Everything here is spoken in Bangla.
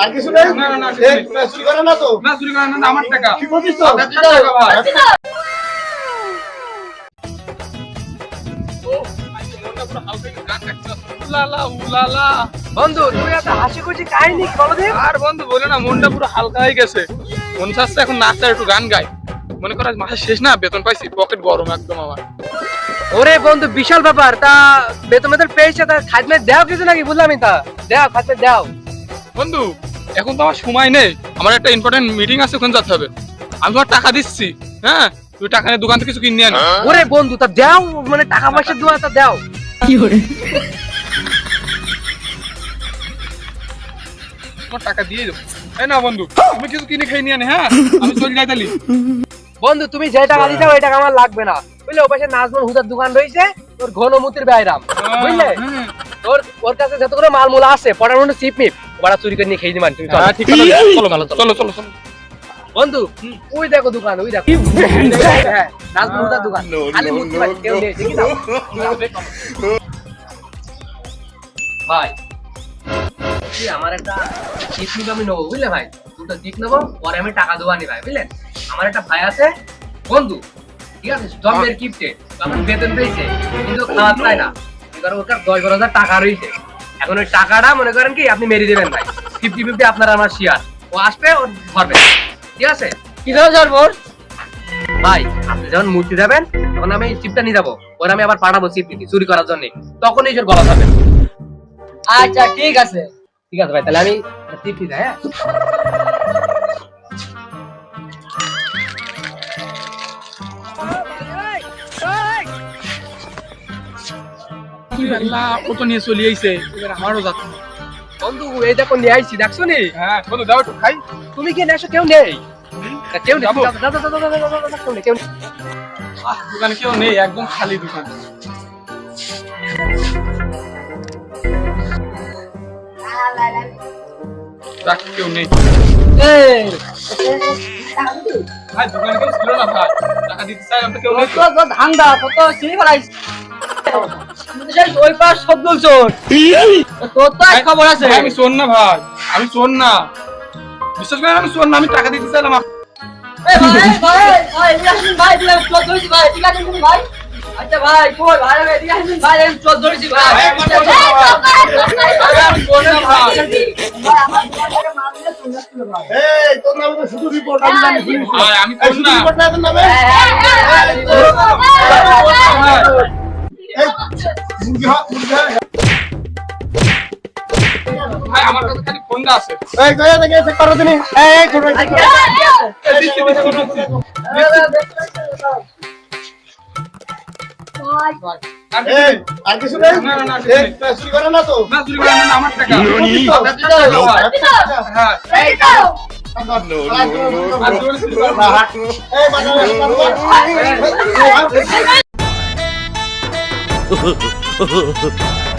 আর কিছু নেই? না, না, না, এই, চুরি করে না তো? না চুরি করেন না আমার টাকা। কি বলছিস তো? আপনার টাকা ভাই? উলালা, উলালা। বন্ধু তুমি এত হাসি খুশি কাহিনী বলো আর বন্ধু বলে না মনটা পুরো হালকা হয়ে গেছে। মন চাচ্ছে এখন নাচতে একটু গান গাই মনে করো আজ মাসের শেষ না বেতন পাইছি পকেট গরম একদম আমার। ওরে বন্ধু বিশাল ব্যাপার তা বেতন বেতন পেয়েছে তা খাদমে দাও কিছু নাকি? বুঝলাম তা। দাও খাদমে দাও বন্ধু এখন তো আমার সময় নেই। আমার একটা ইম্পর্টেন্ট মিটিং আছে ওখানে যেতে হবে। আমি তোমার টাকা দিচ্ছি হ্যাঁ? তুই টাকা নিয়ে দোকান থেকে কিছু কিনে আনো। ওরে বন্ধু তা দাও মানে টাকা পয়সা দেওয়া তা দাও। তোমার টাকা দিয়ে দেবো। এই না বন্ধু তুমি কিছু কিনে খেয়ে নিয়ে আনে হ্যাঁ? আমি চলে যাই তাহলে। বন্ধু তুমি যে টাকা দিতে ওই টাকা আমার লাগবে না। বুঝলে ও পাশে নাজমুল হুদার দোকান রয়েছে তোর ঘনমতির বাইরাম। বুঝলে? হ্যাঁ। তোর ওর কাছে যতগুলো মালমূলা আছে পড়ার মধ্যে চিপ মিপ ওরা চুরি করে নিয়ে খেয়ে দিবেন তুমি চলো। হ্যাঁ, চলো চলো চলো বন্ধু ওই দেখো দোকান ওই দেখো। হ্যাঁ দোকান। খালি মূর্তি বাড়ি কেউ নেই দেখি দাও ভাই কি আমার একটা আমি নেব বুঝলে ভাই? দুটো চিপ নেব পরে আমি টাকা দেবো আনি ভাই বুঝলেন আমার একটা ভাই আছে বন্ধু ঠিক আছে? জন্মের কিপ্টে তখন বেতন পেয়েছে কিন্তু খাওয়া চায় না। এবার দশ বারো হাজার টাকা রয়েছে। এখন ওই টাকাটা মনে করেন কি আপনি মেরে দেবেন ভাই। ফিফটি ফিফটি আপনার আমার শিয়ার ও আসবে ও ধরবে। ঠিক আছে? কি ধরো ধরবো ভাই আপনি যখন মূর্তি দেবেন তখন আমি চিপটা নিয়ে যাব। ওর আমি আবার পাঠাবো চিপ চুরি করার জন্য। তখন এই গলা যাবে আচ্ছা ঠিক আছে। ঠিক আছে ভাই তাহলে আমি চিপ দেয় যাই কি বেলা ও তো নিয়ে চলে তুমি কি নেছো কেউ নেই? কেউ নেই দাদা ভাই দোকানে কেউ ছিল না ভাই। টাকা দিতে চাই আমি কেউ নেই। তো তো চিনি ফেলাইছি। ওই পাশ সবগুল চোর তোর তো খবর আছে আমি চোর না ভাই আমি চোর না বিশ্বাস করেন আমি চোর না আমি টাকা দিতে চাইলাম আচ্ছা ভাই তোর ভাই আমি ভাই আমি চোর ধরেছি ভাই আমি তোর না আর কিছু নেই চুরি করে না তো না চুরি করে না আমার টাকা হ্যাঁ এই 呵呵呵呵。